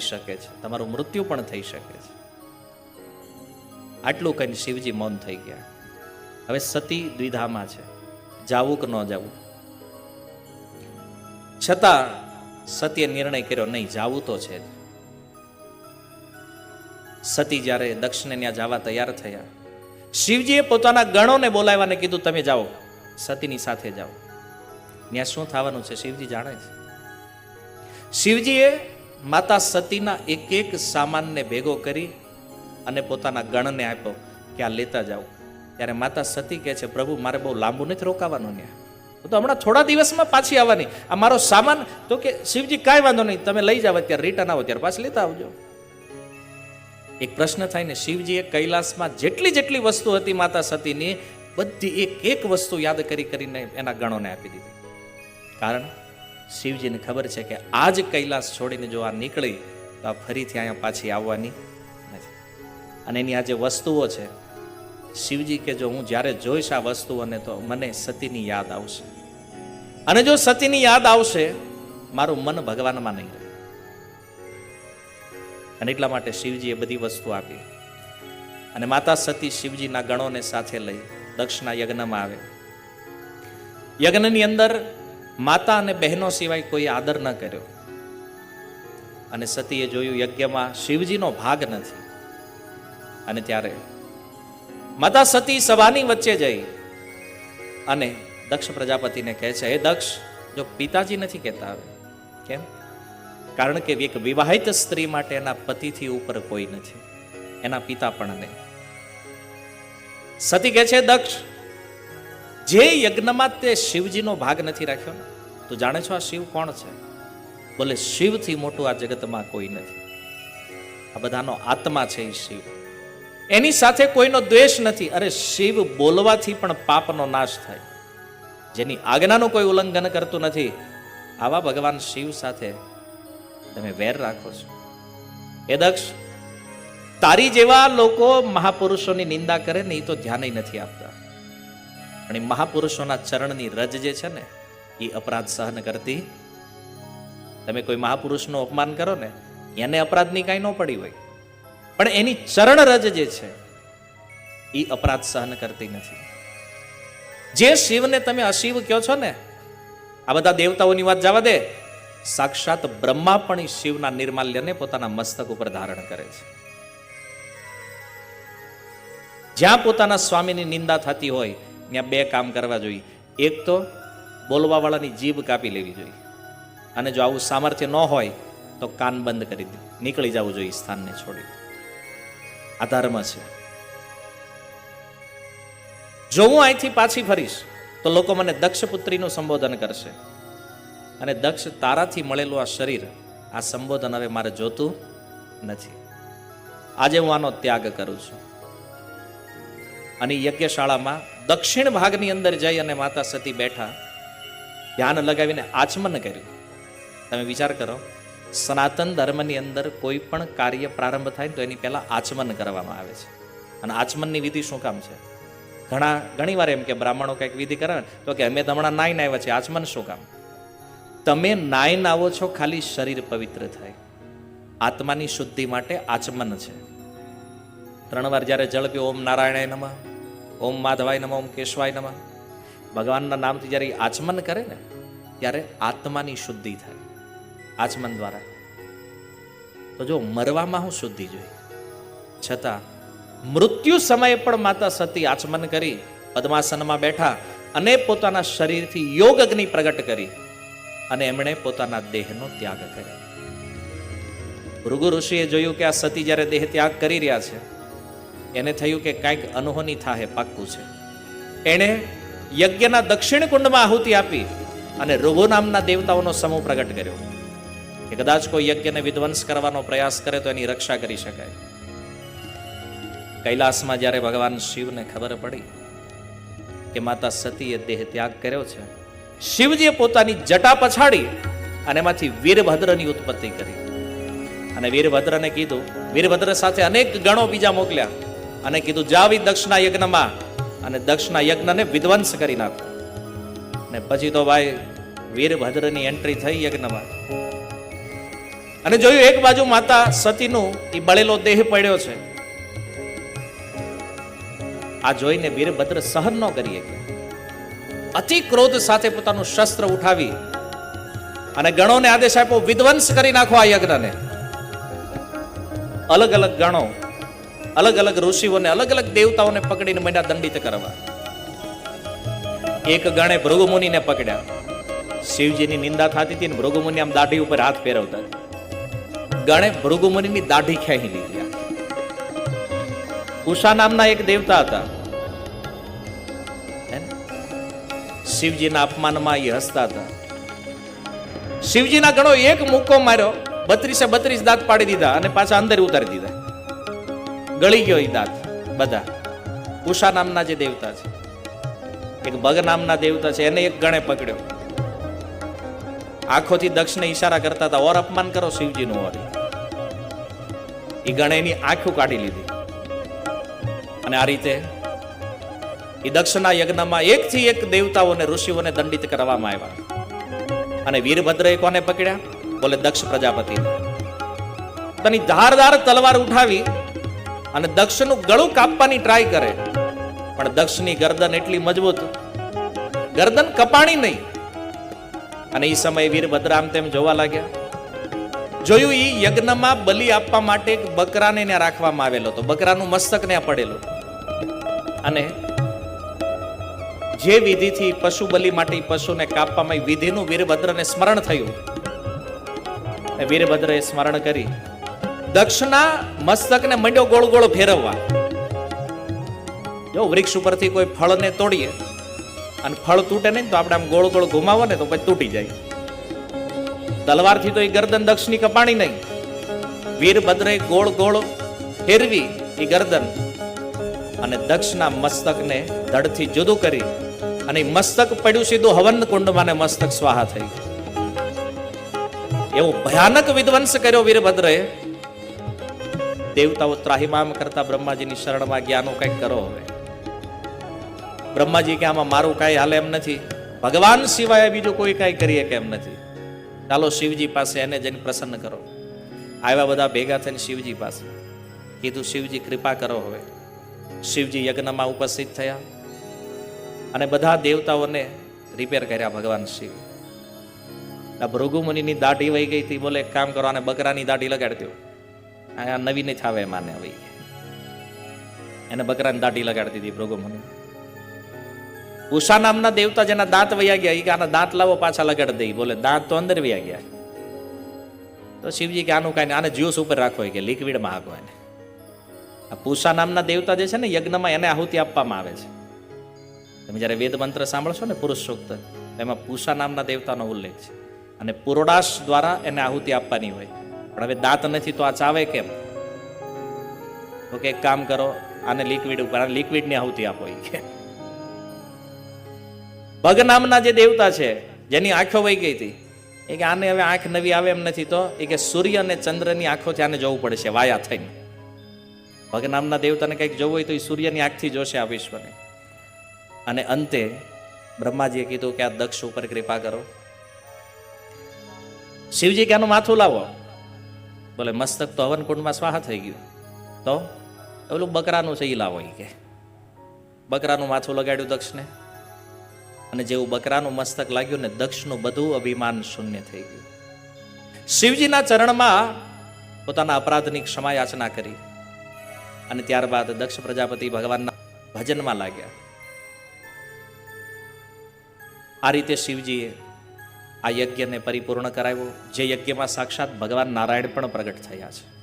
થઈ શકે છે. તમારું મૃત્યુ પણ થઈ શકે છે. આટલું કહીને શિવજી મૌન થઈ ગયા. હવે સતી દ્વિધામાં છે. જાવું કે ન જાવું? છતાં સતીએ નિર્ણય કર્યો, નહીં, જાવું તો છે સતી જ્યારે દક્ષિણે ત્યાં જવા તૈયાર થયા, શિવજીએ પોતાના ગણોને બોલાવ્યાને કીધું, તમે જાઓ, સતીની સાથે જાઓ. ત્યાં શું થવાનું છે, શિવજી જાણે છે? શિવજીએ માતા સતીના એક એક સામાનને ભેગો કરી અને પોતાના ગણને આપ્યો કે આ લેતા જાઓ. ત્યારે માતા સતી કહે છે, પ્રભુ, મારે બહુ લાંબુ નથી રોકાવાનું ને તો હમણાં થોડા દિવસમાં પાછી આવવાની. આ મારો સામાન, તો કે શિવજી કાંઈ વાંધો નહીં, તમે લઈ જાઓ ત્યારે રિટર્ન આવો ત્યારે પાછી લેતા આવજો. એક પ્રશ્ન થાય ને, શિવજીએ કૈલાસમાં જેટલી જેટલી વસ્તુ હતી માતા સતીની, બધી એક એક વસ્તુ યાદ કરી કરીને એના ગણોને આપી દીધી. કારણ શિવજીને ખબર છે કે આજ કૈલાસ છોડીને જો આ નીકળી, તો આ ફરીથી અહીંયા પાછી આવવાની નથી. અને એની આ જે વસ્તુઓ છે, શિવજી કે જો હું જ્યારે જોઈશ આ વસ્તુઓને, તો મને સતીની યાદ આવશે. અને જો સતીની યાદ આવશે, મારું મન ભગવાનમાં નહીં રહે. અને એટલા માટે શિવજીએ બધી વસ્તુ આપી. અને માતા સતી શિવજીના ગણોને સાથે લઈ દક્ષના યજ્ઞમાં આવે. યજ્ઞની અંદર માતા અને બહેનો સિવાય કોઈ આદર ન કર્યો. અને સતીએ જોયું યજ્ઞમાં શિવજીનો ભાગ નથી. અને ત્યારે માતા સતી સભાની વચ્ચે જઈ અને દક્ષ પ્રજાપતિને કહે છે એ દક્ષ, જો પિતાજી નથી કહેતા હવે, કેમ? કારણ કે એક વિવાહિત સ્ત્રી માટે એના પતિથી ઉપર કોઈ નથી, એના પિતા પણ નહીં. સતી કહે છે, દક્ષ જે યજ્ઞમાં તે શિવજીનો ભાગ નથી રાખ્યો ને તું જાણે છો આ શિવ કોણ છે? બોલે, શિવથી મોટું આ જગતમાં કોઈ નથી. આ બધાનો આત્મા છે એ શિવ. એની સાથે કોઈનો દ્વેષ નથી. અરે, શિવ બોલવાથી પણ પાપનો નાશ થાય. જેની આજ્ઞાનું કોઈ ઉલ્લંઘન કરતું નથી. આવા ભગવાન શિવ સાથે તમે વેર રાખો છો. એ દક્ષ, તારી જેવા લોકો મહાપુરુષોની નિંદા કરે ને એ તો ધ્યાન નથી આપતા. એ મહાપુરુષોના ચરણની રજ જે છે ને, એ અપરાધ સહન કરતી. તમે કોઈ મહાપુરુષનું અપમાન કરો ને, એને અપરાધની કાંઈ ન પડી હોય. પણ એની ચરણ રજ જે છે, એ અપરાધ સહન કરતી નથી. જે શિવને તમે અશિવ કહો છો ને, આ બધા દેવતાઓની વાત જવા દે. સાક્ષાત બ્રહ્મા પણ શિવના નિર્માલ્યને પોતાના મસ્તક ઉપર ધારણ કરે છે. જ્યાં પોતાના સ્વામીની નિંદા થતી હોય ત્યાં બે કામ કરવા જોઈએ. એક તો બોલવા વાળાની જીભ કાપી લેવી જોઈએ. અને જો આવું સામર્થ્ય ન હોય, તો કાન બંધ કરી દે. નીકળી જવું જોઈએ સ્થાનને છોડી. આ ધર્મ છે. જો હું અહીંથી પાછી ફરીશ, તો લોકો મને દક્ષ પુત્રીનું સંબોધન કરશે. અને દક્ષ તારાથી મળેલું આ શરીર, આ સંબોધન હવે મારે જોતું નથી. આજે હું આનો ત્યાગ કરું છું. અને યજ્ઞશાળામાં દક્ષિણ ભાગની અંદર જઈ અને માતા સતી બેઠા, ધ્યાન લગાવીને આચમન કર્યું. તમે વિચાર કરો, સનાતન ધર્મની અંદર કોઈ પણ કાર્ય પ્રારંભ થાય તો એની પહેલાં આચમન કરવામાં આવે છે. અને આચમનની વિધિ શું કામ છે? ઘણા, ઘણી વાર એમ કે બ્રાહ્મણો કંઈક વિધિ કરે તો કે અમે હમણાં નાઈને આવ્યા છે આચમન શું કામ? તમે નાઈન આવો છો, ખાલી શરીર પવિત્ર થાય. આત્માની શુદ્ધિ માટે આચમન છે. ત્રણ વાર જ્યારે જળ પીઓ, ઓમ નારાયણ નમઃ. ઓમ માધવાય નમઃ, ઓમ કેશવાય નમઃ. ભગવાનના નામથી જ્યારે આચમન કરે ને, ત્યારે આત્માની શુદ્ધિ થાય, આચમન દ્વારા. તો જો મરવામાં હું શુદ્ધિ જોઈ, છતાં મૃત્યુ સમયે પણ માતા સતી આચમન કરી, પદ્માસનમાં બેઠા અને પોતાના શરીરથી યોગ અગ્નિ પ્રગટ કરી અને એમણે પોતાના દેહનો ત્યાગ કર્યો. ભૃગુ ઋષિએ જોયું કે આ સતી જ્યારે દેહ ત્યાગ કરી રહ્યા છે એને થયું કે કાંઈક અનહોની થાહે, પાક્કું છે. એણે યજ્ઞના દક્ષિણ કુંડમાં આહુતિ આપી અને ઋગુ નામના દેવતાઓનો સમૂહ પ્રગટ કર્યો. કે કદાચ કોઈ યજ્ઞને વિધ્વંસ કરવાનો પ્રયાસ કરે તો એની રક્ષા કરી શકાય. કૈલાસમાં જ્યારે ભગવાન શિવને ખબર પડી કે માતા સતીએ દેહ ત્યાગ કર્યો છે, શિવજીએ પોતાની જટા પછાડી અને એમાંથી વીરભદ્રની ઉત્પત્તિ કરી. અને વીરભદ્રને કીધું, વીરભદ્ર સાથે અનેક ગણો બીજા મોકલ્યા. અને કીધું જાવી દક્ષના યજ્ઞમાં. અને દક્ષના યજ્ઞને વિધ્વંસ કરી નાખો. ને પછી તો ભાઈ વીરભદ્રની એન્ટ્રી થઈ યજ્ઞમાં. અને જોયું, એક બાજુ માતા સતીનું એ બળેલો દેહ પડ્યો છે. આ જોઈને વીરભદ્ર સહન ન કરી અતિ ક્રોધ સાથે પોતાનું શસ્ત્ર ઉઠાવી અને ગણોને આદેશ આપ્યો, વિધ્વંસ કરી નાખો આ યજ્ઞને. અલગ અલગ ગણો અલગ અલગ ઋષિઓને અલગ અલગ દેવતાઓને પકડીને મંડ્યા દંડિત કરવા એક ગણે ભૃગુમુનિને પકડ્યા શિવજીની નિંદા થતી હતી ને ભૃગુમુનિ આમ દાઢી ઉપર હાથ ફેરવતા ગણે ભૃગુમુનિની દાઢી ખેંચી લીધી ઉષા નામના એક દેવતા હતા શિવજીના અપમાનમાં એ હસતા હતા શિવજીના ગણો એક મુક્કો માર્યો બત્રીસે બત્રીસ દાંત પાડી દીધા અને પાછા અંદર ઉતારી દીધા ગળી ગયો દાંત, બધા. ઉષા નામના જે દેવતા છે. એક બગ નામના દેવતા છે, એને એક ગણે પકડ્યો. આંખોથી દક્ષને ઈશારા કરતા હતા, ઓર અપમાન કરો શિવજીનું ઓર. એ ગણે એની આંખો કાઢી લીધી. અને આ રીતે એ દક્ષના યજ્ઞમાં એકથી એક દેવતાઓને ઋષિઓને દંડિત કરવામાં આવ્યા. અને વીરભદ્રએ કોને પકડ્યા? બોલે દક્ષ પ્રજાપતિ તેની ધારદાર તલવાર ઉઠાવી અને દક્ષનું ગળું કાપવાની ટ્રાય કરે. પણ દક્ષની ગરદન એટલી મજબૂત. ગરદન કપાણી નહીં. અને એ સમયે વીરભદ્ર તેમ જોવા લાગ્યા. જોયું એ યજ્ઞમાં બલિ આપવા માટે એક બકરાને ત્યાં રાખવામાં આવેલો હતો. બકરાનું મસ્તક ત્યાં પડેલું. અને જે વિધિથી પશુ બલિ માટે પશુને કાપવામાં વિધિનું વીરભદ્રને સ્મરણ થયું. વીરભદ્રએ સ્મરણ કરી. દક્ષના મસ્તકને મંડ્યો ગોળ ગોળ ફેરવવા. જો વૃક્ષ ઉપરથી કોઈ ફળને તોડીએ અને ફળ તૂટે નહીં તો આપણે આમ ગોળ ગોળ ઘુમાવો ને તો પછી તૂટી જાય. તલવારથી તો એ ગરદન દક્ષની કપાણી નહીં. વીરભદ્રે ગોળ ગોળ ફેરવી એ ગરદન અને દક્ષના મસ્તકને ધડથી જુદું કરી અને મસ્તક પડ્યું સીધું હવન કુંડમાં મસ્તક સ્વાહા થઈ. એવો ભયાનક વિધ્વંસ કર્યો વીરભદ્રએ દેવતાઓ ત્રાહિમામ કરતા બ્રહ્માજીની શરણમાં આનું કંઈક કરો હવે. બ્રહ્માજી કે આમાં મારું કાંઈ હાલે એમ નથી. ભગવાન સિવાય બીજું કોઈ કાંઈ કરીએ કે એમ નથી? ચાલો શિવજી પાસે એને જઈને પ્રસન્ન કરો. આવ્યા બધા ભેગા થઈને શિવજી પાસે. કીધું, શિવજી, કૃપા કરો હવે. શિવજી યજ્ઞમાં ઉપસ્થિત થયા અને બધા દેવતાઓને રિપેર કર્યા ભગવાન શિવ. આ ભૃગુ દાઢી વહી ગઈ હતી. બોલે, એક કામ કરો અને બકરાની દાઢી લગાડી દો આ નવી નહીં થાવે માને હવે. એને બકરાને દાઢી લગાડી દીધી ભૃગુ મને. ઉષા નામના દેવતા જેના દાંત વયા ગયા એ કે આના દાંત લાવો પાછા લગાડી દઈ બોલે, દાંત તો અંદર વયા ગયા. તો શિવજી કે, આનું કાંઈ આને જ્યુસ ઉપર રાખો. કે, લિક્વિડમાં હાકો એને. આ પૂષા નામના દેવતા જે છે ને, યજ્ઞમાં એને આહુતિ આપવામાં આવે છે. તમે જ્યારે વેદ મંત્ર સાંભળશો ને, પુરુષ સૂક્ત એમાં પૂષા નામના દેવતાનો ઉલ્લેખ છે. અને પુરોડાસ દ્વારા એને આહુતિ આપવાની હોય. પણ હવે દાંત નથી તો આ ચાવે કેમ? તો કે એક કામ કરો, આને લિક્વિડ ઉપર, આને લિક્વિડની આહુતિ આપો કે. ભગ નામના જે દેવતા છે, જેની આંખો વહી ગઈ હતી, એ કે આને હવે આંખ નવી આવે એમ નથી તો, એ કે સૂર્ય અને ચંદ્રની આંખોથી આને જવું પડશે વાયા થઈને. ભગ નામના દેવતાને કંઈક જવું હોય તો એ સૂર્યની આંખથી જોશે આ વિશ્વને. અને અંતે બ્રહ્માજીએ કીધું કે આ દક્ષ ઉપર કૃપા કરો. શિવજી કે આનું માથું લાવો. બોલે, મસ્તક તો હવનકુંડમાં સ્વાહા થઈ ગયું. તો? ઓલું બકરાનું છે એ લાવો એ કે બકરાનું માથું લગાડ્યું દક્ષને. અને જેવું બકરાનું મસ્તક લાગ્યું ને, દક્ષનું બધું અભિમાન શૂન્ય થઈ ગયું. શિવજીના ચરણમાં પોતાના અપરાધની ક્ષમા યાચના કરી. અને ત્યારબાદ દક્ષ પ્રજાપતિ ભગવાનના ભજનમાં લાગ્યા. આ રીતે શિવજીએ આ યજ્ઞને પરિપૂર્ણ કરાવ્યો. જે યજ્ઞમાં સાક્ષાત ભગવાન નારાયણ પણ પ્રગટ થયા છે.